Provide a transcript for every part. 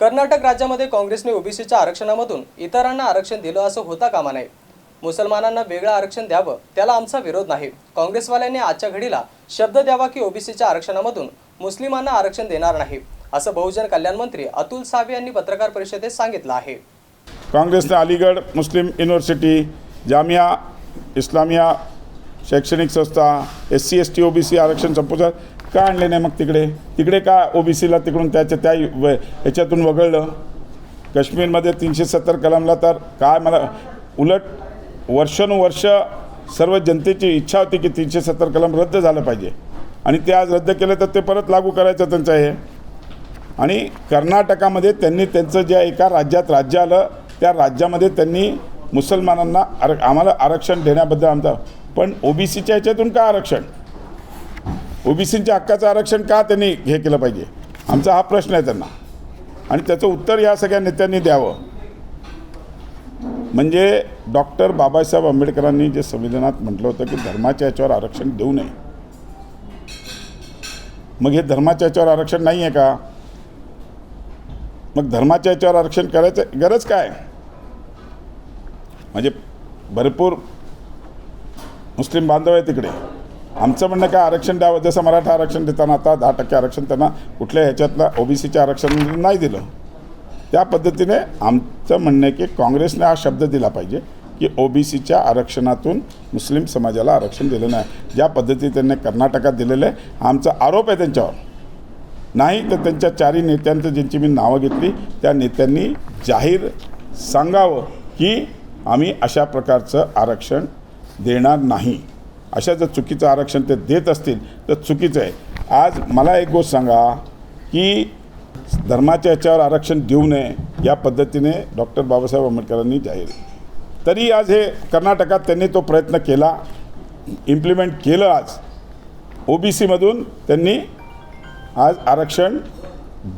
कर्नाटक राज्यामध्ये काँग्रेसने ओबीसीच्या आरक्षणामधून इतरांना आरक्षण दिलं असं होता कामा नये. मुसलमानांना वेगळं आरक्षण द्यावं त्याला आमचा विरोध नाही. काँग्रेसवाल्यांनी आजच्या घडीला शब्द द्यावा की ओबीसीच्या आरक्षणामधून मुस्लिमांना आरक्षण देणार नाही असं बहुजन कल्याण मंत्री अतुल सावे यांनी पत्रकार परिषदेत सांगितलं आहे. काँग्रेसने अलीगड मुस्लिम युनिव्हर्सिटी जामिया इस्लामिया शैक्षणिक संस्था S C S T O B C आरक्षण संपुष्टात. का आणले नाही मग तिकडे? तिकडे का ओ बी सीला तिकडून त्याच्या त्या व- ह्याच्यातून वगळलं? काश्मीरमध्ये तीनशे सत्तर कलमला तर काय मला उलट वर्षानुवर्ष सर्व जनतेची इच्छा होती की तीनशे सत्तर कलम रद्द झालं पाहिजे. आणि ते आज रद्द केलं तर ते परत लागू करायचं त्यांचं हे. आणि कर्नाटकामध्ये त्यांनी त्यांचं ज्या एका राज्यात राज्य आलं त्या राज्यामध्ये त्यांनी मुसलमानांना आर आम्हाला आरक्षण देण्याबद्दल आमचा पण ओबीसीच्या ह्याच्यातून का आरक्षण? ओबीसीच्या हक्काचं आरक्षण का त्यांनी हे केलं पाहिजे? आमचा हा प्रश्न आहे त्यांना. आणि त्याचं उत्तर या सगळ्या नेत्यांनी द्यावं. म्हणजे डॉक्टर बाबासाहेब आंबेडकरांनी जे संविधानात म्हटलं होतं की धर्माच्या याच्यावर आरक्षण देऊ नये. मग हे धर्माच्या याच्यावर आरक्षण नाही आहे का? मग धर्माच्या याच्यावर आरक्षण करायचं गरज काय? म्हणजे भरपूर मुस्लिम बांधव आहे तिकडे. आमचं म्हणणं काय आरक्षण द्यावं. जसं मराठा आरक्षण देताना आता दहा टक्के आरक्षण त्यांना कुठल्या ह्याच्यातलं ओबीसीच्या आरक्षण नाही दिलं. त्या पद्धतीने आमचं म्हणणं आहे की काँग्रेसने हा शब्द दिला पाहिजे की ओबीसीच्या आरक्षणातून मुस्लिम समाजाला आरक्षण दिलं नाही. ज्या पद्धतीने त्यांनी कर्नाटकात दिलेलं आहे आमचा आरोप आहे त्यांच्यावर. नाही तर त्यांच्या चारही नेत्यांचं ज्यांची मी नावं घेतली त्या नेत्यांनी जाहीर सांगावं की आम्ही अशा प्रकारचं आरक्षण देणार नाही. अशा जर चुकीचं आरक्षण ते देत असतील तर चुकीचं आहे. आज मला एक गोष्ट सांगा की धर्माच्या याच्यावर आरक्षण देऊ नये या पद्धतीने डॉक्टर बाबासाहेब आंबेडकरांनी जाहीर तरी आज हे कर्नाटकात त्यांनी तो प्रयत्न केला इम्प्लिमेंट केलं आज. ओ बी सीमधून त्यांनी आज आरक्षण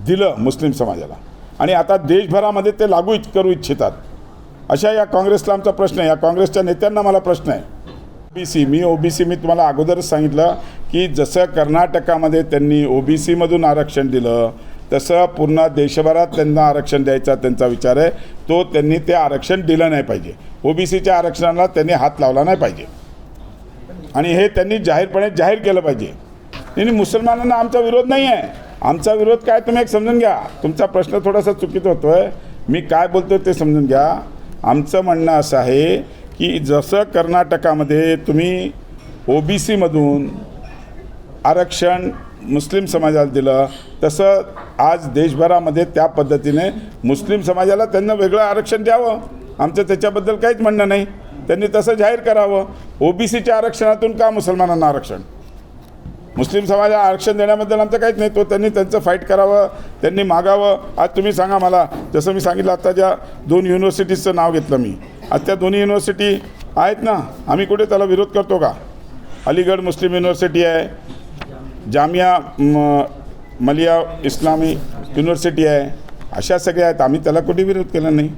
दिलं मुस्लिम समाजाला. आणि आता देशभरामध्ये ते लागू करू इच्छितात. अशा या काँग्रेसला आमचा प्रश्न आहे. या काँग्रेसच्या नेत्यांना मला प्रश्न आहे. बी सी मी ओ बी सी मी तुम्हाला अगोदरच सांगितलं की जसं कर्नाटकामध्ये त्यांनी ओ बी सीमधून आरक्षण दिलं तसं पूर्ण देशभरात त्यांना आरक्षण द्यायचा त्यांचा विचार आहे. तो त्यांनी ते आरक्षण दिलं नाही पाहिजे. ओ बी सीच्या आरक्षणाला त्यांनी हात लावला नाही पाहिजे. आणि हे त्यांनी जाहीरपणे जाहीर केलं पाहिजे. आणि मुसलमानांना आमचा विरोध नाही आहे. आमचा विरोध काय? तुम्ही एक समजून घ्या. तुमचा प्रश्न थोडासा चुकीचा होतो आहे मी काय बोलतो ते समजून घ्या. आमचं म्हणणं असं आहे की जसं कर्नाटकामध्ये तुम्ही ओ बी सीमधून आरक्षण मुस्लिम समाजाला दिलं तसं आज देशभरामध्ये त्या पद्धतीने मुस्लिम समाजाला त्यांना वेगळं आरक्षण द्यावं. आमचं त्याच्याबद्दल काहीच म्हणणं नाही. त्यांनी तसं जाहीर करावं. ओ बी सीच्या आरक्षणातून का मुसलमानांना आरक्षण? मुस्लिम समाजाला आरक्षण देण्याबद्दल आमचं काहीच नाही. तो त्यांनी त्यांचं फाईट करावं त्यांनी मागावं. आज तुम्ही सांगा मला जसं मी सांगितलं आता ज्या दोन युनिव्हर्सिटीजचं नाव घेतलं मी आज त्या दोन्ही युनिव्हर्सिटी आहेत ना? आम्ही कुठे त्याला विरोध करतो का? अलीगड मुस्लिम युनिव्हर्सिटी आहे जामिया म मलिया इस्लामी युनिव्हर्सिटी आहे अशा सगळ्या आहेत. आम्ही त्याला कुठे विरोध केला नाही?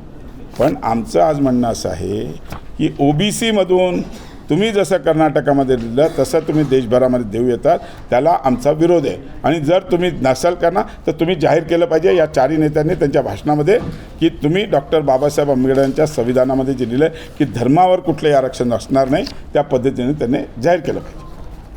पण आमचं आज म्हणणं असं आहे की ओ बी सीमधून तुम्ही जसं कर्नाटकामध्ये दिलं तसं तुम्ही देशभरामध्ये देऊ येतात. त्याला आमचा विरोध आहे. आणि जर तुम्ही नसाल करणार तर तुम्ही जाहीर केलं पाहिजे या चारही नेत्यांनी त्यांच्या भाषणामध्ये की तुम्ही डॉक्टर बाबासाहेब आंबेडकरांच्या संविधानामध्ये जे लिहिलं आहे की धर्मावर कुठलंही आरक्षण असणार नाही त्या पद्धतीने त्यांनी जाहीर केलं पाहिजे.